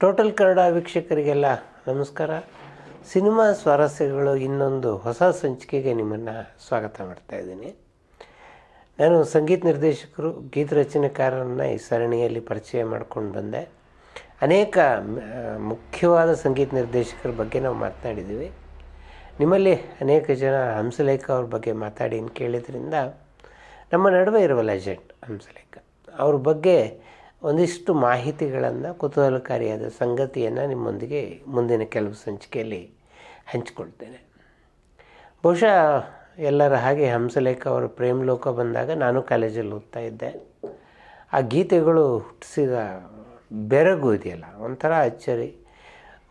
Total Kannada ವೀಕ್ಷಕರಿಗೆಲ್ಲ ನಮಸ್ಕಾರ. Cinema ಸ್ವಾರಸ್ಯಗಳು ಇನ್ನೊಂದು ಹೊಸ ಸಂಚಿಕೆಗೆ ನಿಮ್ಮನ್ನು ಸ್ವಾಗತ ಮಾಡ್ತಾ ಇದ್ದೀನಿ. ನಾನು ಸಂಗೀತ ನಿರ್ದೇಶಕರು, ಗೀತ ರಚನೆಕಾರರನ್ನು ಈ ಸರಣಿಯಲ್ಲಿ ಪರಿಚಯ ಮಾಡ್ಕೊಂಡು ಬಂದೆ. ಅನೇಕ ಮುಖ್ಯವಾದ ಸಂಗೀತ ನಿರ್ದೇಶಕರ ಬಗ್ಗೆ ನಾವು ಮಾತನಾಡಿದ್ದೀವಿ. ನಿಮ್ಮಲ್ಲಿ ಅನೇಕ ಜನ ಹಂಸಲೇಖ ಅವ್ರ ಬಗ್ಗೆ ಮಾತಾಡಿ ಕೇಳಿದ್ರಿಂದ ನಮ್ಮ ನಡುವೆ ಇರುವ ಲೆಜೆಂಡ್ ಹಂಸಲೇಖ. ಅವ್ರ ಬಗ್ಗೆ ಒಂದಿಷ್ಟು ಮಾಹಿತಿಗಳನ್ನು ಕುತೂಹಲಕಾರಿಯಾದ ಸಂಗತಿಯನ್ನು ನಿಮ್ಮೊಂದಿಗೆ ಮುಂದಿನ ಕೆಲವು ಸಂಚಿಕೆಯಲ್ಲಿ ಹಂಚಿಕೊಳ್ತೇನೆ. ಬಹುಶಃ ಎಲ್ಲರ ಹಾಗೆ ಹಂಸಲೇಖ ಅವರ ಪ್ರೇಮ ಲೋಕ ಬಂದಾಗ ನಾನು ಕಾಲೇಜಲ್ಲಿ ಓದ್ತಾ ಇದ್ದೆ. ಆ ಗೀತೆಗಳು ಹುಟ್ಟಿಸಿದ ಬೆರಗು ಇದೆಯಲ್ಲ, ಒಂಥರ ಅಚ್ಚರಿ.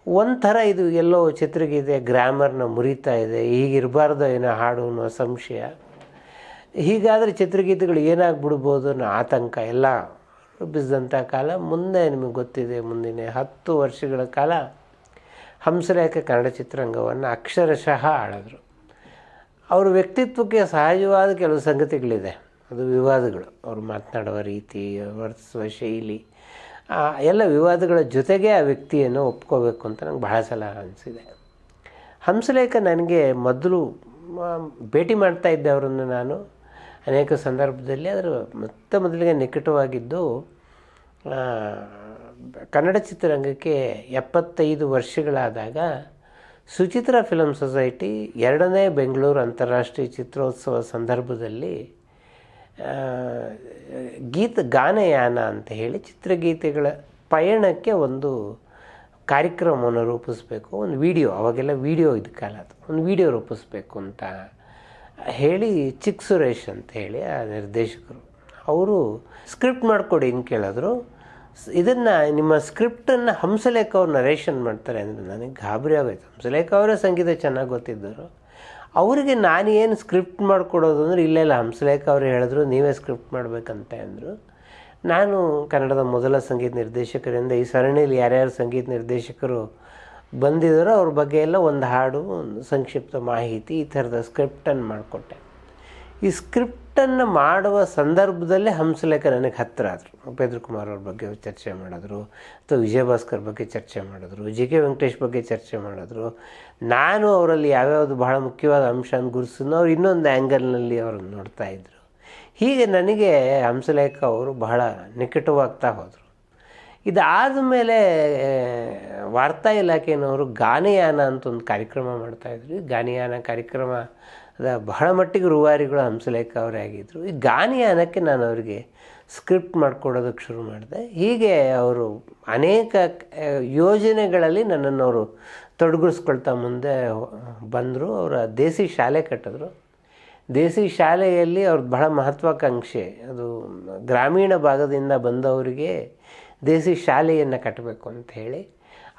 ಒಂಥರ ಇದು ಎಲ್ಲೋ ಚಿತ್ರಗೀತೆ, ಗ್ರಾಮರ್ನ ಮುರಿತಾ ಇದೆ, ಹೀಗಿರಬಾರ್ದು ಏನೋ ಹಾಡು ಅನ್ನೋ ಸಂಶಯ. ಹೀಗಾದರೆ ಚಿತ್ರಗೀತೆಗಳು ಏನಾಗ್ಬಿಡ್ಬೋದು ಅನ್ನೋ ಆತಂಕ ಎಲ್ಲ ಬಿದ್ದಂಥ ಕಾಲ ಮುಂದೆ ನಿಮಗೆ ಗೊತ್ತಿದೆ, ಮುಂದಿನ ಹತ್ತು ವರ್ಷಗಳ ಕಾಲ ಹಂಸಲೇಖ ಕನ್ನಡ ಚಿತ್ರರಂಗವನ್ನು ಅಕ್ಷರಶಃ ಆಳಿದ್ರು. ಅವ್ರ ವ್ಯಕ್ತಿತ್ವಕ್ಕೆ ಸಹಜವಾದ ಕೆಲವು ಸಂಗತಿಗಳಿದೆ. ಅದು ವಿವಾದಗಳು. ಅವರು ಮಾತನಾಡುವ ರೀತಿ, ವರ್ತಿಸುವ ಶೈಲಿ ಎಲ್ಲ ವಿವಾದಗಳ ಜೊತೆಗೆ ಆ ವ್ಯಕ್ತಿಯನ್ನು ಒಪ್ಕೋಬೇಕು ಅಂತ ನಂಗೆ ಬಹಳ ಸಲ ಅನಿಸಿದೆ. ಹಂಸಲೇಖ ನನಗೆ ಮೊದಲು ಭೇಟಿ ಮಾಡ್ತಾ ಇದ್ದೆ ಅವರನ್ನು ನಾನು. ಅನೇಕ ಸಂದರ್ಭದಲ್ಲಿ ಅದರ ಮೊತ್ತ ಮೊದಲಿಗೆ ನಿಕಟವಾಗಿದ್ದು ಕನ್ನಡ ಚಿತ್ರರಂಗಕ್ಕೆ ಎಪ್ಪತ್ತೈದು ವರ್ಷಗಳಾದಾಗ ಸುಚಿತ್ರ ಫಿಲಮ್ ಸೊಸೈಟಿ ಎರಡನೇ ಬೆಂಗಳೂರು ಅಂತಾರಾಷ್ಟ್ರೀಯ ಚಿತ್ರೋತ್ಸವ ಸಂದರ್ಭದಲ್ಲಿ ಗೀತ ಗಾನಯಾನ ಅಂತ ಹೇಳಿ ಚಿತ್ರಗೀತೆಗಳ ಪಯಣಕ್ಕೆ ಒಂದು ಕಾರ್ಯಕ್ರಮವನ್ನು ರೂಪಿಸಬೇಕು, ಒಂದು ವಿಡಿಯೋ, ಅವಾಗೆಲ್ಲ ವಿಡಿಯೋ ಇದ್ದ ಕಾಲ ಅದು, ಒಂದು ವಿಡಿಯೋ ರೂಪಿಸ್ಬೇಕು ಅಂತ ಹೇಳಿ ಚಿಕ್ ಸುರೇಶ್ ಅಂತ ಹೇಳಿ ಆ ನಿರ್ದೇಶಕರು. ಅವರು ಸ್ಕ್ರಿಪ್ಟ್ ಮಾಡಿಕೊಡಿ ಅಂತ ಕೇಳಿದ್ರು. ಇದನ್ನು ನಿಮ್ಮ ಸ್ಕ್ರಿಪ್ಟನ್ನು ಹಂಸಲೇಖ ಅವ್ರು ನರೇಷನ್ ಮಾಡ್ತಾರೆ ಅಂದರೆ ನನಗೆ ಗಾಬರಿ ಆಗೋಯ್ತು. ಹಂಸಲೇಖ ಅವರೇ ಸಂಗೀತ ಚೆನ್ನಾಗಿ ಗೊತ್ತಿದ್ದರು ಅವರಿಗೆ ನಾನು ಏನು ಸ್ಕ್ರಿಪ್ಟ್ ಮಾಡಿಕೊಡೋದು ಅಂದರೆ, ಇಲ್ಲ ಇಲ್ಲ, ಹಂಸಲೇಖ ಅವರು ಹೇಳಿದ್ರು, ನೀವೇ ಸ್ಕ್ರಿಪ್ಟ್ ಮಾಡಬೇಕಂತೆ ಅಂದರು. ನಾನು ಕನ್ನಡದ ಮೊದಲ ಸಂಗೀತ ನಿರ್ದೇಶಕರಿಂದ ಈ ಸರಣಿಯಲ್ಲಿ ಯಾರ್ಯಾರು ಸಂಗೀತ ನಿರ್ದೇಶಕರು ಬಂದಿದ್ದಾರೋ ಅವ್ರ ಬಗ್ಗೆ ಎಲ್ಲ ಒಂದು ಹಾಡು, ಒಂದು ಸಂಕ್ಷಿಪ್ತ ಮಾಹಿತಿ ಈ ಥರದ ಸ್ಕ್ರಿಪ್ಟನ್ನು ಮಾಡಿಕೊಟ್ಟೆ. ಈ ಸ್ಕ್ರಿಪ್ಟನ್ನು ಮಾಡುವ ಸಂದರ್ಭದಲ್ಲೇ ಹಂಸಲೇಖ ನನಗೆ ಹತ್ತಿರ ಆದರು. ಉಪೇಂದ್ರ ಕುಮಾರ್ ಅವ್ರ ಬಗ್ಗೆ ಚರ್ಚೆ ಮಾಡಿದ್ರು, ಅಥವಾ ವಿಜಯ ಭಾಸ್ಕರ್ ಬಗ್ಗೆ ಚರ್ಚೆ ಮಾಡಿದ್ರು, ಜಿ ಕೆ ವೆಂಕಟೇಶ್ ಬಗ್ಗೆ ಚರ್ಚೆ ಮಾಡಿದ್ರು. ನಾನು ಅವರಲ್ಲಿ ಯಾವ್ಯಾವುದು ಬಹಳ ಮುಖ್ಯವಾದ ಅಂಶ ಅಂತ ಗುರುಸಿದ್ನೋ ಅವ್ರು ಇನ್ನೊಂದು ಆ್ಯಂಗಲ್ನಲ್ಲಿ ಅವ್ರನ್ನ ನೋಡ್ತಾ ಇದ್ದರು ಹೀಗೆ ನನಗೆ ಹಂಸಲೇಖ ಅವರು ಬಹಳ ನಿಕಟವಾಗ್ತಾ ಹೋದರು. ಇದಾದ ಮೇಲೆ ವಾರ್ತಾ ಇಲಾಖೆಯವರು ಗಾನಯಾನ ಅಂತ ಒಂದು ಕಾರ್ಯಕ್ರಮ ಮಾಡ್ತಾಯಿದ್ರು ಈ ಗಾನಯಾನ ಕಾರ್ಯಕ್ರಮ ಅದ ಬಹಳ ಮಟ್ಟಿಗೆ ರೂವಾರಿಗಳು ಹಂಸಲೇಖ ಅವರೇ ಆಗಿದ್ದರು ಈ ಗಾನಯಾನಕ್ಕೆ ನಾನು ಅವರಿಗೆ ಸ್ಕ್ರಿಪ್ಟ್ ಮಾಡಿಕೊಡೋದಕ್ಕೆ ಶುರು ಮಾಡಿದೆ. ಹೀಗೆ ಅವರು ಅನೇಕ ಯೋಜನೆಗಳಲ್ಲಿ ನನ್ನನ್ನು ಅವರು ತೊಡಗಿಸ್ಕೊಳ್ತಾ ಮುಂದೆ ಬಂದರು. ಅವರ ದೇಸಿ ಶಾಲೆ ಕಟ್ಟಿದ್ರು. ದೇಸಿ ಶಾಲೆಯಲ್ಲಿ ಅವ್ರದ್ದು ಬಹಳ ಮಹತ್ವಾಕಾಂಕ್ಷೆ. ಅದು ಗ್ರಾಮೀಣ ಭಾಗದಿಂದ ಬಂದವರಿಗೆ ದೇಸಿ ಶಾಲೆಯನ್ನು ಕಟ್ಟಬೇಕು ಅಂತ ಹೇಳಿ,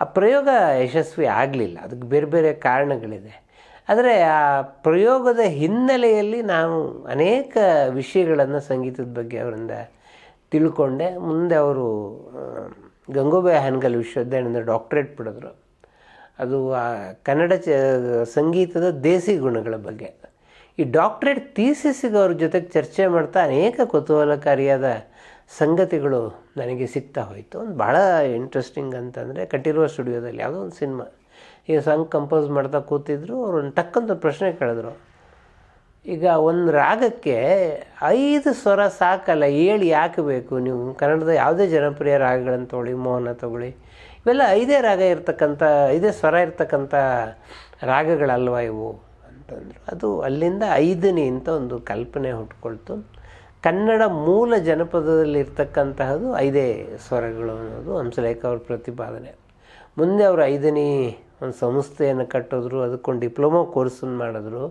ಆ ಪ್ರಯೋಗ ಯಶಸ್ವಿ ಆಗಲಿಲ್ಲ. ಅದಕ್ಕೆ ಬೇರೆ ಬೇರೆ ಕಾರಣಗಳಿದೆ. ಆದರೆ ಆ ಪ್ರಯೋಗದ ಹಿನ್ನೆಲೆಯಲ್ಲಿ ನಾನು ಅನೇಕ ವಿಷಯಗಳನ್ನು ಸಂಗೀತದ ಬಗ್ಗೆ ಅವರಿಂದ ತಿಳ್ಕೊಂಡೆ. ಮುಂದೆ ಅವರು ಗಂಗೋಬಾಯಿ ಹಾನಗಲ್ ವಿಶ್ವವಿದ್ಯಾಲಯದಿಂದ ಡಾಕ್ಟ್ರೇಟ್ ಪಡೆದರು. ಅದು ಆ ಕನ್ನಡ ಚ, ಸಂಗೀತದ ದೇಸಿ ಗುಣಗಳ ಬಗ್ಗೆ. ಈ ಡಾಕ್ಟ್ರೇಟ್ ಥೀಸಿಸ್ಗೆ ಅವ್ರ ಜೊತೆಗೆ ಚರ್ಚೆ ಮಾಡ್ತಾ ಅನೇಕ ಕುತೂಹಲಕಾರಿಯಾದ ಸಂಗತಿಗಳು ನನಗೆ ಸಿಗ್ತಾ ಹೋಯಿತು. ಒಂದು ಭಾಳ ಇಂಟ್ರೆಸ್ಟಿಂಗ್ ಅಂತಂದರೆ ಕಟ್ಟಿರುವ ಸ್ಟುಡಿಯೋದಲ್ಲಿ ಯಾವುದೋ ಒಂದು ಸಿನಿಮಾ. ಈಗ ಸಾಂಗ್ ಕಂಪೋಸ್ ಮಾಡ್ತಾ ಕೂತಿದ್ರು, ಅವ್ರು ಒಂದು ಟಕ್ಕಂತ ಪ್ರಶ್ನೆ ಕೇಳಿದ್ರು. ಈಗ ಒಂದು ರಾಗಕ್ಕೆ ಐದು ಸ್ವರ ಸಾಕಲ್ಲ, ಏಳು ಯಾಕೆ ಬೇಕು? ನೀವು ಕನ್ನಡದ ಯಾವುದೇ ಜನಪ್ರಿಯ ರಾಗಗಳನ್ನು ತೊಗೊಳ್ಳಿ, ಮೋಹನ ತಗೊಳ್ಳಿ. ಇವೆಲ್ಲ ಐದೇ ರಾಗ ಇರ್ತಕ್ಕಂಥ, ಐದೇ ಸ್ವರ ಇರ್ತಕ್ಕಂಥ ರಾಗಗಳಲ್ವ ಇವು? ಅಂತಂದರು. ಅದು ಅಲ್ಲಿಂದ ಐದನೇ ಅಂತ ಒಂದು ಕಲ್ಪನೆ ಹುಟ್ಕೊಳ್ತು. ಕನ್ನಡ ಮೂಲ ಜನಪದದಲ್ಲಿರ್ತಕ್ಕಂತಹದ್ದು ಐದೇ ಸ್ವರಗಳು ಅನ್ನೋದು ಹಂಸಲೇಖ ಅವ್ರ ಪ್ರತಿಪಾದನೆ. ಮುಂದೆ ಅವರು ಐದನೇ ಒಂದು ಸಂಸ್ಥೆಯನ್ನು ಕಟ್ಟಿದ್ರು, ಅದಕ್ಕೊಂದು ಡಿಪ್ಲೊಮಾ ಕೋರ್ಸನ್ನು ಮಾಡಿದ್ರು.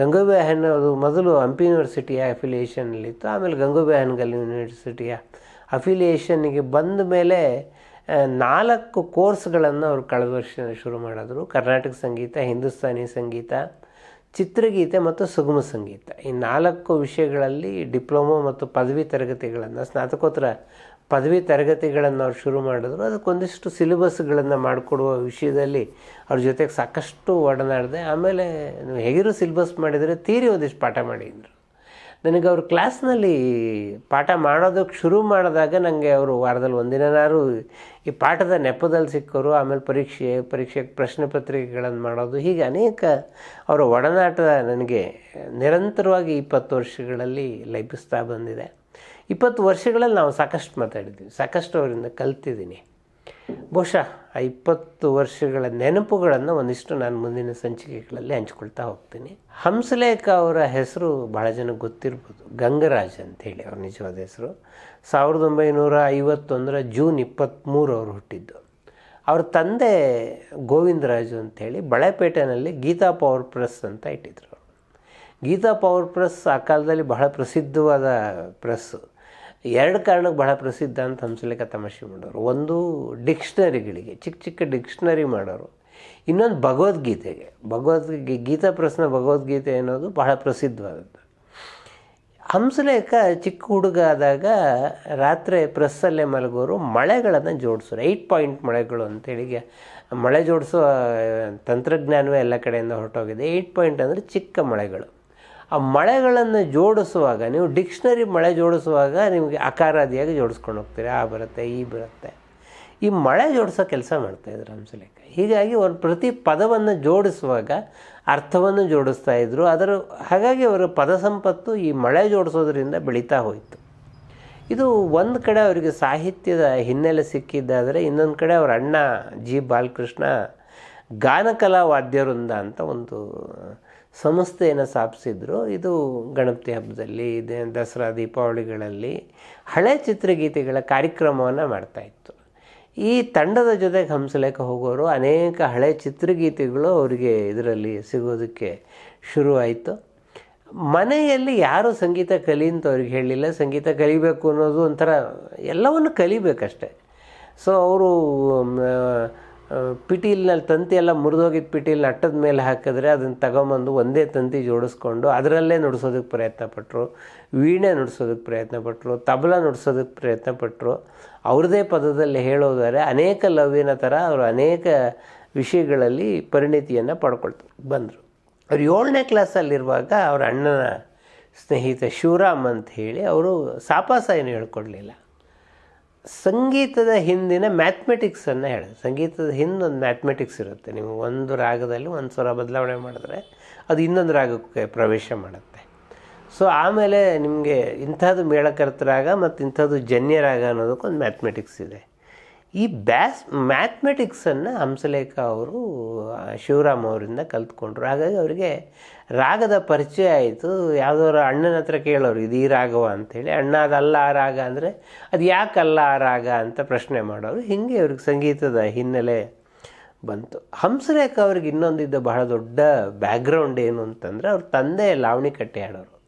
ಗಂಗೂಬಾಯಿ ಹಣ್ಣು ಅದು ಮೊದಲು ಹಂಪಿ ಯೂನಿವರ್ಸಿಟಿಯ ಅಫಿಲಿಯೇಷನ್ನಲ್ಲಿತ್ತು ಆಮೇಲೆ ಗಂಗೂಬಾಯಿ ಹನ್ಗಲ್ ಯೂನಿವರ್ಸಿಟಿಯ ಅಫಿಲಿಯೇಷನ್ನಿಗೆ ಬಂದ ಮೇಲೆ ನಾಲ್ಕು ಕೋರ್ಸ್ಗಳನ್ನು ಅವರು ಕಳೆದ ವರ್ಷ ಶುರು ಮಾಡಿದ್ರು. ಕರ್ನಾಟಕ ಸಂಗೀತ, ಹಿಂದೂಸ್ತಾನಿ ಸಂಗೀತ ಚಿತ್ರಗೀತೆ ಮತ್ತು ಸುಗಮ ಸಂಗೀತ. ಈ ನಾಲ್ಕು ವಿಷಯಗಳಲ್ಲಿ ಡಿಪ್ಲೊಮೊ ಮತ್ತು ಪದವಿ ತರಗತಿಗಳನ್ನು, ಸ್ನಾತಕೋತ್ತರ ಪದವಿ ತರಗತಿಗಳನ್ನು ಅವ್ರು ಶುರು ಮಾಡಿದ್ರು. ಅದಕ್ಕೊಂದಿಷ್ಟು ಸಿಲೆಬಸ್ಗಳನ್ನು ಮಾಡಿಕೊಡುವ ವಿಷಯದಲ್ಲಿ ಅವ್ರ ಜೊತೆಗೆ ಸಾಕಷ್ಟು ಒಡನಾಡಿದೆ. ಆಮೇಲೆ ನೀವು ಹೇಗಿರೋ ಸಿಲೆಬಸ್ ಮಾಡಿದರೆ ತೀರಿ ಒಂದಿಷ್ಟು ಪಾಠ ಮಾಡಿದ್ರು. ನನಗೆ ಅವರು ಕ್ಲಾಸ್ನಲ್ಲಿ ಪಾಠ ಮಾಡೋದಕ್ಕೆ ಶುರು ಮಾಡಿದಾಗ ನನಗೆ ಅವರು ವಾರದಲ್ಲಿ ಒಂದಿನಾರು ಈ ಪಾಠದ ನೆಪದಲ್ಲಿ ಸಿಕ್ಕೋರು, ಆಮೇಲೆ ಪರೀಕ್ಷೆ, ಪರೀಕ್ಷೆಗೆ ಪ್ರಶ್ನೆ ಪತ್ರಿಕೆಗಳನ್ನು ಮಾಡೋದು, ಹೀಗೆ ಅನೇಕ ಅವರ ಒಡನಾಟ ನನಗೆ ನಿರಂತರವಾಗಿ ಇಪ್ಪತ್ತು ವರ್ಷಗಳಲ್ಲಿ ಲಭಿಸ್ತಾ ಬಂದಿದೆ. ಇಪ್ಪತ್ತು ವರ್ಷಗಳಲ್ಲಿ ನಾವು ಸಾಕಷ್ಟು ಮಾತಾಡಿದ್ದೀವಿ ಸಾಕಷ್ಟು ಅವರಿಂದ ಕಲ್ತಿದ್ದೀನಿ. ಬಹುಶಃ ಆ ಇಪ್ಪತ್ತು ವರ್ಷಗಳ ನೆನಪುಗಳನ್ನು ಒಂದಿಷ್ಟು ನಾನು ಮುಂದಿನ ಸಂಚಿಕೆಗಳಲ್ಲಿ ಹಂಚ್ಕೊಳ್ತಾ ಹೋಗ್ತೀನಿ. ಹಂಸಲೇಖ ಅವರ ಹೆಸರು ಬಹಳ ಜನ ಗೊತ್ತಿರ್ಬೋದು. ಗಂಗರಾಜ್ ಅಂತೇಳಿ ಅವ್ರ ನಿಜವಾದ ಹೆಸರು. ಸಾವಿರದ ಒಂಬೈನೂರ ಐವತ್ತೊಂದರ ಜೂನ್ ಇಪ್ಪತ್ತ್ಮೂರು ಅವರು ಹುಟ್ಟಿದ್ದು. ಅವ್ರ ತಂದೆ ಗೋವಿಂದರಾಜು ಅಂಥೇಳಿ ಬಳೆಪೇಟೆನಲ್ಲಿ ಗೀತಾ ಪವರ್ ಪ್ರೆಸ್ ಅಂತ ಇಟ್ಟಿದ್ರು. ಗೀತಾ ಪವರ್ ಪ್ರೆಸ್ ಆ ಕಾಲದಲ್ಲಿ ಬಹಳ ಪ್ರಸಿದ್ಧವಾದ ಪ್ರೆಸ್ಸು. ಎರಡು ಕಾರಣಕ್ಕೆ ಬಹಳ ಪ್ರಸಿದ್ಧ ಅಂತ ಹಂಸಲೇಖ ತಮಾಷೆ ಮಾಡೋರು. ಒಂದು ಡಿಕ್ಷನರಿಗಳಿಗೆ, ಚಿಕ್ಕ ಚಿಕ್ಕ ಡಿಕ್ಷನರಿ ಮಾಡೋರು. ಇನ್ನೊಂದು ಭಗವದ್ಗೀತೆಗೆ. ಭಗವದ್ಗೀ, ಗೀತಾ ಪ್ರಶ್ನ ಭಗವದ್ಗೀತೆ ಅನ್ನೋದು ಬಹಳ ಪ್ರಸಿದ್ಧವಾದದ್ದು. ಹಂಸಲೇಖ ಚಿಕ್ಕ ಹುಡುಗ ಆದಾಗ ರಾತ್ರಿ ಪ್ರೆಸ್ಸಲ್ಲೇ ಮಲಗೋರು, ಮಳೆಗಳನ್ನು ಜೋಡಿಸೋರು. ಏಯ್ಟ್ ಪಾಯಿಂಟ್ ಮಳೆಗಳು ಅಂತೇಳಿ ಮಳೆ ಜೋಡಿಸೋ ತಂತ್ರಜ್ಞಾನವೇ ಎಲ್ಲ ಕಡೆಯಿಂದ ಹೊರಟೋಗಿದೆ. ಏಯ್ಟ್ ಪಾಯಿಂಟ್ ಅಂದರೆ ಚಿಕ್ಕ ಮಳೆಗಳು. ಆ ಮಳೆಗಳನ್ನು ಜೋಡಿಸುವಾಗ, ನೀವು ಡಿಕ್ಷನರಿ ಮಳೆ ಜೋಡಿಸುವಾಗ ನಿಮಗೆ ಅಕಾರಾದಿಯಾಗಿ ಜೋಡಿಸ್ಕೊಂಡು ಹೋಗ್ತೀರಿ. ಆ ಬರುತ್ತೆ, ಈ ಬರುತ್ತೆ. ಈ ಮಳೆ ಜೋಡಿಸೋ ಕೆಲಸ ಮಾಡ್ತಾಯಿದ್ರು ಹಂಸಲೇಖ. ಹೀಗಾಗಿ ಅವರು ಪ್ರತಿ ಪದವನ್ನು ಜೋಡಿಸುವಾಗ ಅರ್ಥವನ್ನು ಜೋಡಿಸ್ತಾ ಇದ್ದರು ಅದರ ಹಾಗಾಗಿ ಅವರ ಪದ ಸಂಪತ್ತು ಈ ಮಳೆ ಜೋಡಿಸೋದ್ರಿಂದ ಬೆಳೀತಾ ಹೋಯಿತು. ಇದು ಒಂದು ಕಡೆ ಅವರಿಗೆ ಸಾಹಿತ್ಯದ ಹಿನ್ನೆಲೆ ಸಿಕ್ಕಿದ್ದಾದರೆ ಇನ್ನೊಂದು ಕಡೆ ಅವರ ಅಣ್ಣ ಜಿ ಬಾಲಕೃಷ್ಣ ಗಾನಕಲಾ ವಾದ್ಯವೃಂದ ಅಂತ ಒಂದು ಸಂಸ್ಥೆಯನ್ನು ಸ್ಥಾಪಿಸಿದ್ರು ಇದು ಗಣಪತಿ ಹಬ್ಬದಲ್ಲಿ, ಇದೆ, ದಸರಾ, ದೀಪಾವಳಿಗಳಲ್ಲಿ ಹಳೆ ಚಿತ್ರಗೀತೆಗಳ ಕಾರ್ಯಕ್ರಮವನ್ನು ಮಾಡ್ತಾಯಿತ್ತು ಈ ತಂಡದ ಜೊತೆಗೆ ಹಂಸಲೇಖ ಹೋಗೋರು ಅನೇಕ ಹಳೆ ಚಿತ್ರಗೀತೆಗಳು ಅವರಿಗೆ ಇದರಲ್ಲಿ ಸಿಗೋದಕ್ಕೆ ಶುರುವಾಯಿತು. ಮನೆಯಲ್ಲಿ ಯಾರು ಸಂಗೀತ ಕಲಿ ಅಂತ ಅವ್ರಿಗೆ ಹೇಳಲಿಲ್ಲ. ಸಂಗೀತ ಕಲಿಬೇಕು ಅನ್ನೋದು ಒಂಥರ ಎಲ್ಲವನ್ನು ಕಲಿಬೇಕಷ್ಟೆ. ಸೊ ಅವರು ಪಿಟೀಲ್ನಲ್ಲಿ ತಂತಿ ಎಲ್ಲ ಮುರಿದೋಗಿದ್ದ ಪಿಟೀಲ್ನ ಅಟ್ಟದ ಮೇಲೆ ಹಾಕಿದ್ರೆ ಅದನ್ನು ತಗೊಂಬಂದು ಒಂದೇ ತಂತಿ ಜೋಡಿಸ್ಕೊಂಡು ಅದರಲ್ಲೇ ನುಡಿಸೋದಕ್ಕೆ ಪ್ರಯತ್ನ ಪಟ್ಟರು ವೀಣೆ ನುಡಿಸೋದಕ್ಕೆ ಪ್ರಯತ್ನ ಪಟ್ಟರು ತಬಲ ನುಡಿಸೋದಕ್ಕೆ ಪ್ರಯತ್ನ ಪಟ್ಟರು ಅವ್ರದ್ದೇ ಪದದಲ್ಲಿ ಹೇಳೋದಾರೆ ಅನೇಕ ಲವ್ಯನ ಥರ ಅವರು ಅನೇಕ ವಿಷಯಗಳಲ್ಲಿ ಪರಿಣಿತಿಯನ್ನು ಪಡ್ಕೊಳ್ತ, ಬಂದರು. ಅವ್ರು ಏಳನೇ ಕ್ಲಾಸಲ್ಲಿರುವಾಗ ಅವ್ರ ಅಣ್ಣನ ಸ್ನೇಹಿತ ಶಿವರಾಮ್ ಅಂತ ಹೇಳಿ ಅವರು ಸಾಪಾಸ ಏನು ಹೇಳ್ಕೊಡ್ಲಿಲ್ಲ. ಸಂಗೀತದ ಹಿಂದಿನ ಮ್ಯಾಥ್ಮೆಟಿಕ್ಸನ್ನು ಹೇಳಿದೆ ಸಂಗೀತದ ಹಿಂದೊಂದು ಮ್ಯಾಥ್ಮೆಟಿಕ್ಸ್ ಇರುತ್ತೆ. ನೀವು ಒಂದು ರಾಗದಲ್ಲಿ ಒಂದು ಸ್ವರ ಬದಲಾವಣೆ ಮಾಡಿದ್ರೆ ಅದು ಇನ್ನೊಂದು ರಾಗಕ್ಕೆ ಪ್ರವೇಶ ಮಾಡುತ್ತೆ. ಸೊ ಆಮೇಲೆ ನಿಮಗೆ ಇಂಥದ್ದು ಮೇಳಕರ್ತ ರಾಗ ಮತ್ತು ಇಂಥದ್ದು ಜನ್ಯ ರಾಗ ಅನ್ನೋದಕ್ಕೊಂದು ಮ್ಯಾಥ್ಮೆಟಿಕ್ಸ್ ಇದೆ. ಈ ಬ್ಯಾಸ್ ಮ್ಯಾಥ್ಮೆಟಿಕ್ಸನ್ನು ಹಂಸಲೇಖ ಅವರು ಶಿವರಾಮ್ ಅವರಿಂದ ಕಲ್ತ್ಕೊಂಡ್ರು. ಹಾಗಾಗಿ ಅವರಿಗೆ ರಾಗದ ಪರಿಚಯ ಆಯಿತು. ಯಾವುದೋ ಅಣ್ಣನ ಹತ್ರ ಕೇಳೋರು, ಇದು ಈ ರಾಗವ? ಅಂಥೇಳಿ ಅಣ್ಣ, ಅದಲ್ಲ ಆ ರಾಗ. ಅಂದರೆ, ಅದು ಯಾಕಲ್ಲ ಆ ರಾಗ? ಅಂತ ಪ್ರಶ್ನೆ ಮಾಡೋರು. ಹೀಗೆ ಅವ್ರಿಗೆ ಸಂಗೀತದ ಹಿನ್ನೆಲೆ ಬಂತು. ಹಂಸಲೇಖ ಅವ್ರಿಗೆ ಇನ್ನೊಂದಿದ್ದ ಬಹಳ ದೊಡ್ಡ ಬ್ಯಾಕ್ಗ್ರೌಂಡ್ ಏನು ಅಂತಂದರೆ, ಅವ್ರ ತಂದೆ ಲಾವಣಿ ಕಟ್ಟೆ ಆಡೋರು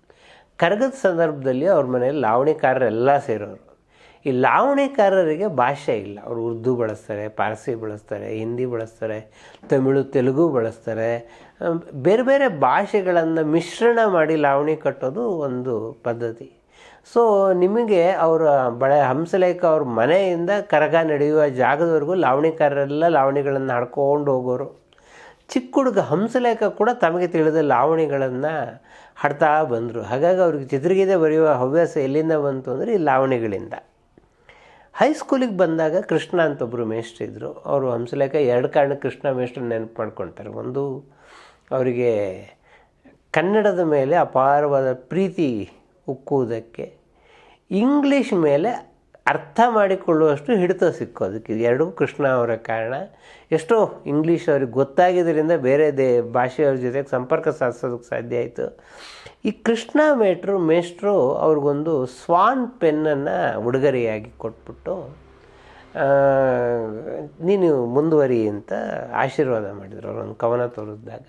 ಕರಗದ ಸಂದರ್ಭದಲ್ಲಿ ಅವ್ರ ಮನೇಲಿ ಲಾವಣಿಕಾರರೆಲ್ಲ ಸೇರೋರು. ಈ ಲಾವಣಿಕಾರರಿಗೆ ಭಾಷೆ ಇಲ್ಲ. ಅವರು ಉರ್ದು ಬಳಸ್ತಾರೆ, ಪಾರ್ಸಿ ಬಳಸ್ತಾರೆ, ಹಿಂದಿ ಬಳಸ್ತಾರೆ, ತಮಿಳು, ತೆಲುಗು ಬಳಸ್ತಾರೆ. ಬೇರೆ ಬೇರೆ ಭಾಷೆಗಳನ್ನು ಮಿಶ್ರಣ ಮಾಡಿ ಲಾವಣಿ ಕಟ್ಟೋದು ಒಂದು ಪದ್ಧತಿ. ಸೊ ನಿಮಗೆ ಅವರ ಬಳೆ ಹಂಸಲೇಖ ಅವ್ರ ಮನೆಯಿಂದ ಕರಗ ನಡೆಯುವ ಜಾಗದವರೆಗೂ ಲಾವಣಿಕಾರರೆಲ್ಲ ಲಾವಣಿಗಳನ್ನು ಹಾಡ್ಕೊಂಡು ಹೋಗೋರು. ಚಿಕ್ಕ ಹುಡುಗ ಹಂಸಲೇಖ ಕೂಡ ತಮಗೆ ತಿಳಿದ ಲಾವಣಿಗಳನ್ನು ಹಾಡ್ತಾ ಬಂದರು. ಹಾಗಾಗಿ ಅವ್ರಿಗೆ ಚಿತ್ರಗೀತೆ ಬರೆಯುವ ಹವ್ಯಾಸ ಎಲ್ಲಿಂದ ಬಂತು ಅಂದರೆ ಈ ಲಾವಣಿಗಳಿಂದ. ಹೈಸ್ಕೂಲಿಗೆ ಬಂದಾಗ ಕೃಷ್ಣ ಅಂತ ಒಬ್ಬರು ಮೇಷ್ಟ್ರಿದ್ರು ಅವರು ಹಂಸಲೇಖ ಎರಡು ಕಾರಣ ಕೃಷ್ಣ ಮೇಷ್ಟ್ರು ನೆನಪು ಮಾಡ್ಕೊಳ್ತಾರೆ ಒಂದು, ಅವರಿಗೆ ಕನ್ನಡದ ಮೇಲೆ ಅಪಾರವಾದ ಪ್ರೀತಿ ಉಕ್ಕುವುದಕ್ಕೆ ಇಂಗ್ಲೀಷ್ ಮೇಲೆ ಅರ್ಥ ಮಾಡಿಕೊಳ್ಳುವಷ್ಟು ಹಿಡಿತ ಸಿಕ್ಕೋದಕ್ಕೆ ಎರಡೂ ಕೃಷ್ಣ ಅವರ ಕಾರಣ. ಎಷ್ಟೋ ಇಂಗ್ಲೀಷ್ ಅವ್ರಿಗೆ ಗೊತ್ತಾಗಿದ್ದರಿಂದ ಬೇರೆ ದೇ ಭಾಷೆಯವ್ರ ಜೊತೆಗೆ ಸಂಪರ್ಕ ಸಾಧಿಸೋದಕ್ಕೆ ಸಾಧ್ಯ ಆಯಿತು. ಈ ಕೃಷ್ಣ ಮೇಟ್ರು ಮೇಷ್ಟ್ರು ಅವ್ರಿಗೊಂದು ಸ್ವಾನ್ ಪೆನ್ನನ್ನು ಉಡುಗೊರೆಯಾಗಿ ಕೊಟ್ಬಿಟ್ಟು ನೀನು ಮುಂದುವರಿ ಅಂತ ಆಶೀರ್ವಾದ ಮಾಡಿದರು ಅವರೊಂದು ಕವನ ತೋರಿಸಿದಾಗ.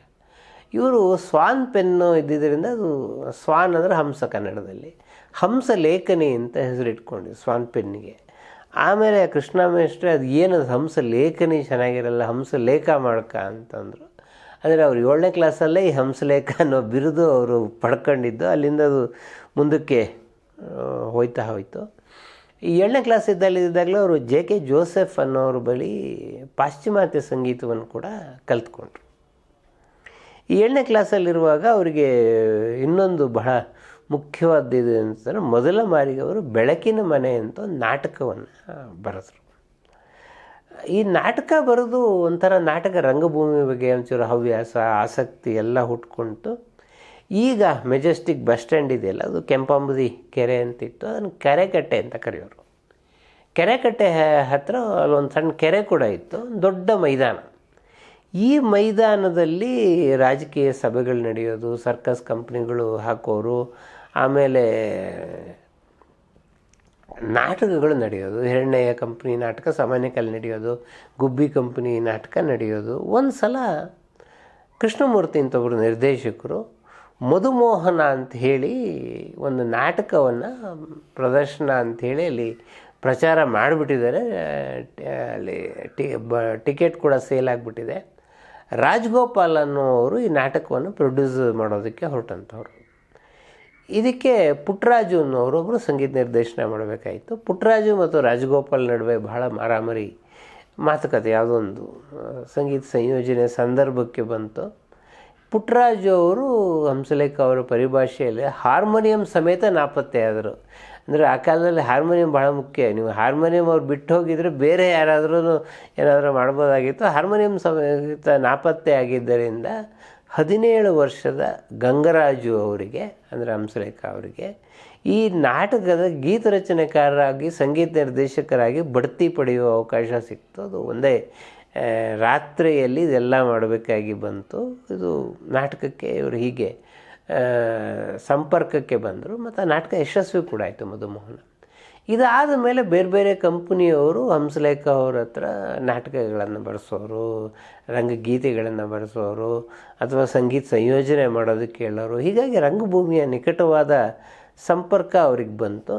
ಇವರು ಸ್ವಾನ್ ಪೆನ್ನು ಇದ್ದಿದ್ದರಿಂದ ಅದು ಸ್ವಾನ್ ಅಂದರೆ ಹಂಸ ಕನ್ನಡದಲ್ಲಿ. ಹಂಸ ಲೇಖನಿ ಅಂತ ಹೆಸರಿಟ್ಕೊಂಡು ಸ್ವಾನ್ ಪೆನ್ನಿಗೆ. ಆಮೇಲೆ ಕೃಷ್ಣ ಮೇಷ್ಟ್ರೆ ಅದು ಏನದು ಹಂಸ ಲೇಖನಿ ಚೆನ್ನಾಗಿರಲ್ಲ, ಹಂಸ ಲೇಖ ಮಾಡ್ಕ ಅಂತಂದರು. ಅಂದರೆ ಅವರು ಏಳನೇ ಕ್ಲಾಸಲ್ಲೇ ಈ ಹಂಸಲೇಖ ಅನ್ನೋ ಬಿರುದು ಅವರು ಪಡ್ಕೊಂಡಿದ್ದು. ಅಲ್ಲಿಂದ ಅದು ಮುಂದಕ್ಕೆ ಹೋಯ್ತಾ ಹೋಯಿತು. ಈ ಏಳನೇ ಕ್ಲಾಸ್ ಇದ್ದಲ್ಲಿದ್ದಾಗಲೂ ಅವರು ಜೆ ಕೆ ಜೋಸೆಫ್ ಅನ್ನೋರ ಬಳಿ ಪಾಶ್ಚಿಮಾತ್ಯ ಸಂಗೀತವನ್ನು ಕೂಡ ಕಲ್ತ್ಕೊಂಡ್ರು. ಈ ಏಳನೇ ಕ್ಲಾಸಲ್ಲಿರುವಾಗ ಅವರಿಗೆ ಇನ್ನೊಂದು ಬಹಳ ಮುಖ್ಯವಾದ್ದು ಅಂತಂದರೆ ಮೊದಲ ಬಾರಿಗೆ ಅವರು ಬೆಳಕಿನ ಮನೆ ಅಂತ ಒಂದು ನಾಟಕವನ್ನು ಬರೆದರು. ಈ ನಾಟಕ ಬರೆದು ಒಂಥರ ನಾಟಕ ರಂಗಭೂಮಿ ಬಗ್ಗೆ ಒಂಚೂರು ಹವ್ಯಾಸ, ಆಸಕ್ತಿ ಎಲ್ಲ ಹುಟ್ಕೊಂತು ಈಗ ಮೆಜೆಸ್ಟಿಕ್ ಬಸ್ ಸ್ಟ್ಯಾಂಡ್ ಇದೆಯಲ್ಲ, ಅದು ಕೆಂಪಾಂಬುದಿ ಕೆರೆ ಅಂತಿತ್ತು, ಅದನ್ನು ಕೆರೆಕಟ್ಟೆ ಅಂತ ಕರೆಯೋರು. ಕೆರೆಕಟ್ಟೆ ಹತ್ತಿರ ಅಲ್ಲೊಂದು ಸಣ್ಣ ಕೆರೆ ಕೂಡ ಇತ್ತು ದೊಡ್ಡ ಮೈದಾನ. ಈ ಮೈದಾನದಲ್ಲಿ ರಾಜಕೀಯ ಸಭೆಗಳು ನಡೆಯೋದು ಸರ್ಕಸ್ ಕಂಪ್ನಿಗಳು ಹಾಕೋರು, ಆಮೇಲೆ ನಾಟಕಗಳು ನಡೆಯೋದು ಹಿರಣ್ಣಯ್ಯ ಕಂಪ್ನಿ ನಾಟಕ, ಸಾಮಾನ್ಯ ಕಲೆ ನಡೆಯೋದು, ಗುಬ್ಬಿ ಕಂಪ್ನಿ ನಾಟಕ ನಡೆಯೋದು. ಒಂದು ಸಲ ಕೃಷ್ಣಮೂರ್ತಿ ಅಂತ ಒಬ್ಬರು ನಿರ್ದೇಶಕರು ಮಧುಮೋಹನ ಅಂತ ಹೇಳಿ ಒಂದು ನಾಟಕವನ್ನು ಪ್ರದರ್ಶನ ಅಂಥೇಳಿ ಅಲ್ಲಿ ಪ್ರಚಾರ ಮಾಡಿಬಿಟ್ಟಿದ್ದಾರೆ. ಅಲ್ಲಿ ಟಿ, ಬ, ಟಿಕೆಟ್ ಕೂಡ ಸೇಲ್ ಆಗಿಬಿಟ್ಟಿದೆ. ರಾಜ್ಗೋಪಾಲ್ ಅನ್ನೋರು ಈ ನಾಟಕವನ್ನು ಪ್ರೊಡ್ಯೂಸ್ ಮಾಡೋದಕ್ಕೆ ಹೊರಟಂಥವ್ರು ಇದಕ್ಕೆ ಪುಟ್ಟರಾಜು ಅನ್ನೋರೊಬ್ಬರು ಸಂಗೀತ ನಿರ್ದೇಶನ ಮಾಡಬೇಕಾಯಿತು. ಪುಟ್ಟರಾಜು ಮತ್ತು ರಾಜಗೋಪಾಲ್ ನಡುವೆ ಬಹಳ ಮಾರಾಮರಿ ಮಾತುಕತೆ, ಯಾವುದೊಂದು ಸಂಗೀತ ಸಂಯೋಜನೆ ಸಂದರ್ಭಕ್ಕೆ ಬಂತು. ಪುಟ್ಟರಾಜು ಅವರು ಹಂಸಲೇಖ ಅವರ ಪರಿಭಾಷೆಯಲ್ಲಿ ಹಾರ್ಮೋನಿಯಂ ಸಮೇತ ನಾಪತ್ತೆಯಾದರು ಅಂದರೆ ಆ ಕಾಲದಲ್ಲಿ ಹಾರ್ಮೋನಿಯಂ ಭಾಳ ಮುಖ್ಯ. ನೀವು ಹಾರ್ಮೋನಿಯಂ ಅವ್ರು ಬಿಟ್ಟು ಹೋಗಿದ್ರೆ ಬೇರೆ ಯಾರಾದರೂ ಏನಾದರೂ ಮಾಡ್ಬೋದಾಗಿತ್ತು. ಹಾರ್ಮೋನಿಯಂ ಸಮೇತ ನಾಪತ್ತೆ ಆಗಿದ್ದರಿಂದ ಹದಿನೇಳು ವರ್ಷದ ಗಂಗರಾಜು ಅವರಿಗೆ, ಅಂದರೆ ಹಂಸಲೇಖ ಅವರಿಗೆ, ಈ ನಾಟಕದ ಗೀತ ರಚನೆಕಾರರಾಗಿ, ಸಂಗೀತ ನಿರ್ದೇಶಕರಾಗಿ ಬಡ್ತಿ ಪಡೆಯುವ ಅವಕಾಶ ಸಿಕ್ತು. ಅದು ಒಂದೇ ರಾತ್ರಿಯಲ್ಲಿ ಇದೆಲ್ಲ ಮಾಡಬೇಕಾಗಿ ಬಂತು. ಇದು ನಾಟಕಕ್ಕೆ ಇವರು ಹೀಗೆ ಸಂಪರ್ಕಕ್ಕೆ ಬಂದರು. ಮತ್ತು ನಾಟಕ ಯಶಸ್ವಿ ಕೂಡ ಆಯಿತು ಮಧುಮೋಹನ. ಇದಾದ ಮೇಲೆ ಬೇರೆ ಬೇರೆ ಕಂಪ್ನಿಯವರು ಹಂಸಲೇಖ ಅವ್ರ ಹತ್ರ ನಾಟಕಗಳನ್ನು ಬರೆಸೋರು ರಂಗಗೀತೆಗಳನ್ನು ಬರೆಸೋರು ಅಥವಾ ಸಂಗೀತ ಸಂಯೋಜನೆ ಮಾಡೋದಕ್ಕೆ ಹೇಳೋರು ಹೀಗಾಗಿ ರಂಗಭೂಮಿಯ ನಿಕಟವಾದ ಸಂಪರ್ಕ ಅವ್ರಿಗೆ ಬಂತು.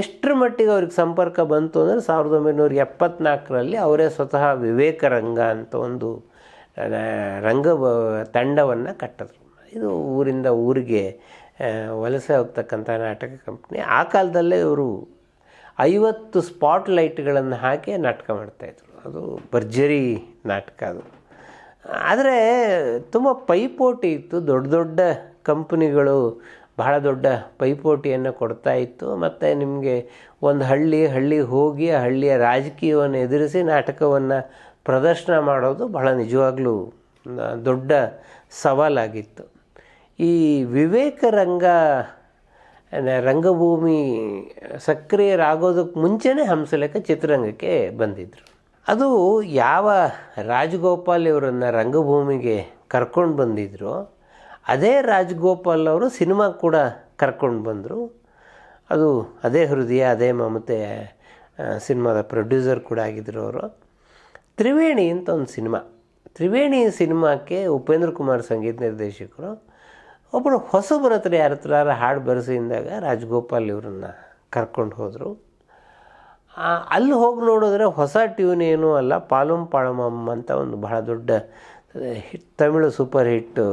ಎಷ್ಟರ ಮಟ್ಟಿಗೆ ಅವ್ರಿಗೆ ಸಂಪರ್ಕ ಬಂತು ಅಂದರೆ ಸಾವಿರದ ಒಂಬೈನೂರ ಎಪ್ಪತ್ನಾಲ್ಕರಲ್ಲಿ ಅವರೇ ಸ್ವತಃ ವಿವೇಕರಂಗ ಅಂತ ಒಂದು ರಂಗ ತಂಡವನ್ನು ಕಟ್ಟಿದ್ರು. ಇದು ಊರಿಂದ ಊರಿಗೆ ವಲಸೆ ಹೋಗ್ತಕ್ಕಂಥ ನಾಟಕ ಕಂಪ್ನಿ. ಆ ಕಾಲದಲ್ಲೇ ಇವರು ಐವತ್ತು ಸ್ಪಾಟ್ ಲೈಟ್ಗಳನ್ನು ಹಾಕಿ ನಾಟಕ ಮಾಡ್ತಾಯಿದ್ರು ಅದು ಭರ್ಜರಿ ನಾಟಕ ಅದು. ಆದರೆ ತುಂಬ ಪೈಪೋಟಿ ಇತ್ತು. ದೊಡ್ಡ ದೊಡ್ಡ ಕಂಪ್ನಿಗಳು ಬಹಳ ದೊಡ್ಡ ಪೈಪೋಟಿಯನ್ನು ಕೊಡ್ತಾ ಇತ್ತು. ಮತ್ತು ನಿಮಗೆ ಒಂದು ಹಳ್ಳಿ ಹಳ್ಳಿ ಹೋಗಿ, ಆ ಹಳ್ಳಿಯ ರಾಜಕೀಯವನ್ನು ಎದುರಿಸಿ ನಾಟಕವನ್ನು ಪ್ರದರ್ಶನ ಮಾಡೋದು ಬಹಳ ನಿಜವಾಗಲೂ ದೊಡ್ಡ ಸವಾಲಾಗಿತ್ತು. ಈ ವಿವೇಕ ರಂಗ ರಂಗಭೂಮಿ ಸಕ್ರಿಯರಾಗೋದಕ್ಕೆ ಮುಂಚೆನೇ ಹಂಸಲೇಖ ಚಿತ್ರರಂಗಕ್ಕೆ ಬಂದಿದ್ದರು ಅದು ಯಾವ ರಾಜಗೋಪಾಲ್ ಇವರನ್ನು ರಂಗಭೂಮಿಗೆ ಕರ್ಕೊಂಡು ಬಂದಿದ್ರು, ಅದೇ ರಾಜಗೋಪಾಲ್ ಅವರು ಸಿನಿಮಾ ಕೂಡ ಕರ್ಕೊಂಡು ಬಂದರು. ಅದು ಅದೇ ಹೃದಯ, ಅದೇ ಮಮತೆ ಸಿನಿಮಾದ ಪ್ರೊಡ್ಯೂಸರ್ ಕೂಡ ಆಗಿದ್ದರು ಅವರು. ತ್ರಿವೇಣಿ ಅಂತ ಒಂದು ಸಿನಿಮಾ. ತ್ರಿವೇಣಿ ಸಿನಿಮಾಕ್ಕೆ ಉಪೇಂದ್ರ ಕುಮಾರ್ ಸಂಗೀತ ನಿರ್ದೇಶಕರು ಒಬ್ಬರು ಹೊಸ ಹತ್ರ ಯಾರ ಹತ್ರ ಹಾಡು ಬರೆಸಿದಾಗ ರಾಜಗೋಪಾಲ್ ಇವರನ್ನು ಕರ್ಕೊಂಡು ಹೋದರು. ಅಲ್ಲಿ ಹೋಗಿ ನೋಡಿದ್ರೆ ಹೊಸ ಟ್ಯೂನ್ ಏನೂ ಅಲ್ಲ, ಪಾಲುಂ ಪಾಳಮಮ್ ಅಂತ ಒಂದು ಬಹಳ ದೊಡ್ಡ hit, Tamil super hit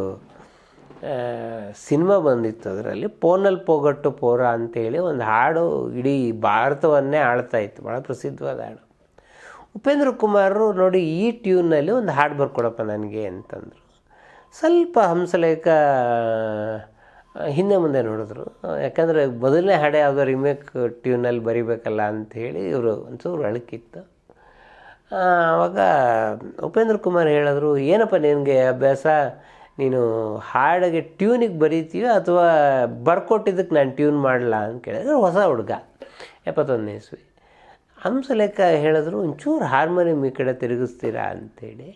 cinema ಬಂದಿತ್ತು ಅದರಲ್ಲಿ. ಪೋನಲ್ ಪೋಗಟ್ಟು ಪೋರ ಅಂತೇಳಿ ಒಂದು ಹಾಡು ಇಡೀ ಭಾರತವನ್ನೇ ಆಳ್ತಾ ಇತ್ತು ಭಾಳ ಪ್ರಸಿದ್ಧವಾದ ಹಾಡು. ಉಪೇಂದ್ರ ಕುಮಾರರು ನೋಡಿ ಈ ಟ್ಯೂನ್ನಲ್ಲಿ ಒಂದು ಹಾಡು ಬರ್ಕೊಡಪ್ಪ ನನಗೆ ಅಂತಂದರು. ಸ್ವಲ್ಪ ಹಂಸಲೇಖ ಹಿಂದೆ ಮುಂದೆ ನೋಡಿದ್ರು. ಯಾಕಂದರೆ ಮೊದಲನೇ ಹಾಡೆ ಯಾವುದೋ ರಿಮೇಕ್ ಟ್ಯೂನಲ್ಲಿ ಬರಿಬೇಕಲ್ಲ ಅಂಥೇಳಿ ಇವರು ಒಂಚೂರು ಅಳಕಿತ್ತು. ಆವಾಗ ಉಪೇಂದ್ರ ಕುಮಾರ್ ಹೇಳಿದ್ರು, ಏನಪ್ಪ ನಿನಗೆ ಅಭ್ಯಾಸ? ನೀನು ಹಾಡಿಗೆ ಟ್ಯೂನಿಗೆ ಬರೀತೀವಿ ಅಥವಾ ಬರ್ಕೊಟ್ಟಿದ್ದಕ್ಕೆ ನಾನು ಟ್ಯೂನ್ ಮಾಡಲ್ಲ ಅಂತ ಕೇಳಿದ್ರೆ. ಹೊಸ ಹುಡುಗ, ಎಪ್ಪತ್ತೊಂದನೇ ಇಸ್ವಿ. ಹಂಸಲೇಖ ಹೇಳಿದ್ರು, ಒಂಚೂರು ಹಾರ್ಮೋನಿಯಂ ಈ ಕಡೆ ತಿರುಗಿಸ್ತೀರಾ? ಅಂಥೇಳಿ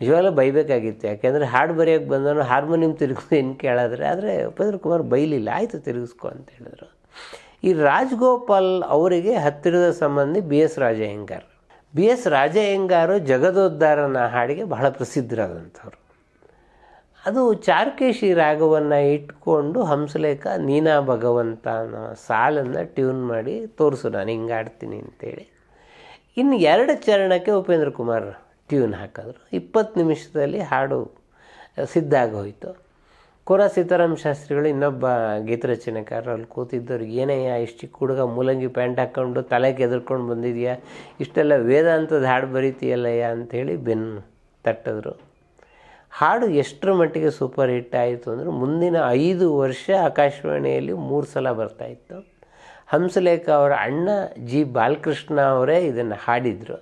ನಿಜವಾಗ್ಲೂ ಬೈಬೇಕಾಗಿತ್ತು. ಯಾಕೆಂದರೆ ಹಾಡು ಬರೆಯೋಕ್ಕೆ ಬಂದವನು ಹಾರ್ಮೋನಿಯಂ ತಿರುಗಿಸಿ ಏನು ಕೇಳಿದ್ರೆ ಆದರೆ ಉಪೇಂದ್ರ ಕುಮಾರ್ ಬೈಲಿಲ್ಲ, ಆಯಿತು ತಿರುಗಿಸ್ಕೊ ಅಂತ ಹೇಳಿದ್ರು. ಈ ರಾಜ್ಗೋಪಾಲ್ ಅವರಿಗೆ ಹತ್ತಿರದ ಸಂಬಂಧಿ B S Rajaiyengar. B S Rajaiyengar ಜಗದೋದ್ಧಾರನ ಹಾಡಿಗೆ ಬಹಳ ಪ್ರಸಿದ್ಧರಾದಂಥವ್ರು. ಅದು ಚಾರ್ಕೇಶಿ ರಾಗವನ್ನು ಇಟ್ಕೊಂಡು ಹಂಸಲೇಖ ನೀನಾ ಭಗವಂತ ಅನ್ನೋ ಸಾಲನ್ನು ಟ್ಯೂನ್ ಮಾಡಿ ತೋರಿಸು, ನಾನು ಹಿಂಗೆ ಆಡ್ತೀನಿ ಅಂತೇಳಿ. ಇನ್ನು ಎರಡು ಚರಣಕ್ಕೆ ಉಪೇಂದ್ರ ಕುಮಾರ್ ಟ್ಯೂನ್ ಹಾಕಿದ್ರು. ಇಪ್ಪತ್ತು ನಿಮಿಷದಲ್ಲಿ ಹಾಡು ಸಿದ್ಧ ಆಗೋಯಿತು ಕೋರ ಸೀತಾರಾಮ್ ಶಾಸ್ತ್ರಿಗಳು ಇನ್ನೊಬ್ಬ ಗೀತರಚನೆಕಾರರು ಅಲ್ಲಿ ಕೂತಿದ್ದವ್ರಿಗೆ ಏನಯ್ಯ ಇಷ್ಟು ಚಿಕ್ಕ ಹುಡುಗ ಮೂಲಂಗಿ ಪ್ಯಾಂಟ್ ಹಾಕ್ಕೊಂಡು ತಲೆಗೆ ಎದುರ್ಕೊಂಡು ಬಂದಿದೆಯಾ? ಇಷ್ಟೆಲ್ಲ ವೇದಾಂತದ ಹಾಡು ಬರೀತೀಯಲ್ಲಯ್ಯ ಅಂಥೇಳಿ ಬೆನ್ನು ತಟ್ಟಿದ್ರು. ಹಾಡು ಎಷ್ಟರ ಮಟ್ಟಿಗೆ ಸೂಪರ್ ಹಿಟ್ ಆಯಿತು ಅಂದರೆ ಮುಂದಿನ ಐದು ವರ್ಷ ಆಕಾಶವಾಣಿಯಲ್ಲಿ ಮೂರು ಸಲ ಬರ್ತಾಯಿತ್ತು ಹಂಸಲೇಖ ಅವರ ಅಣ್ಣ ಜಿ. ಬಾಲಕೃಷ್ಣ ಅವರೇ ಇದನ್ನು ಹಾಡಿದರು.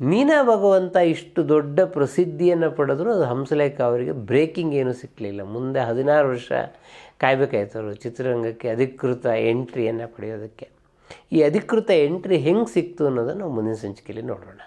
ಮೀನಾ ಭಗವಂತ ಇಷ್ಟು ದೊಡ್ಡ ಪ್ರಸಿದ್ಧಿಯನ್ನು ಪಡೆದ್ರು ಅದು ಹಂಸಲೇಖ ಅವರಿಗೆ ಬ್ರೇಕಿಂಗ್ ಏನೂ ಸಿಕ್ಕಲಿಲ್ಲ ಮುಂದೆ ಹದಿನಾರು ವರ್ಷ ಕಾಯಬೇಕಾಯ್ತು ಅವರು ಚಿತ್ರರಂಗಕ್ಕೆ ಅಧಿಕೃತ ಎಂಟ್ರಿಯನ್ನು ಪಡೆಯೋದಕ್ಕೆ. ಈ ಅಧಿಕೃತ ಎಂಟ್ರಿ ಹೆಂಗೆ ಸಿಕ್ತು ಅನ್ನೋದನ್ನು ನಾವು ಮುಂದಿನ ಸಂಚಿಕೆಯಲ್ಲಿ ನೋಡೋಣ.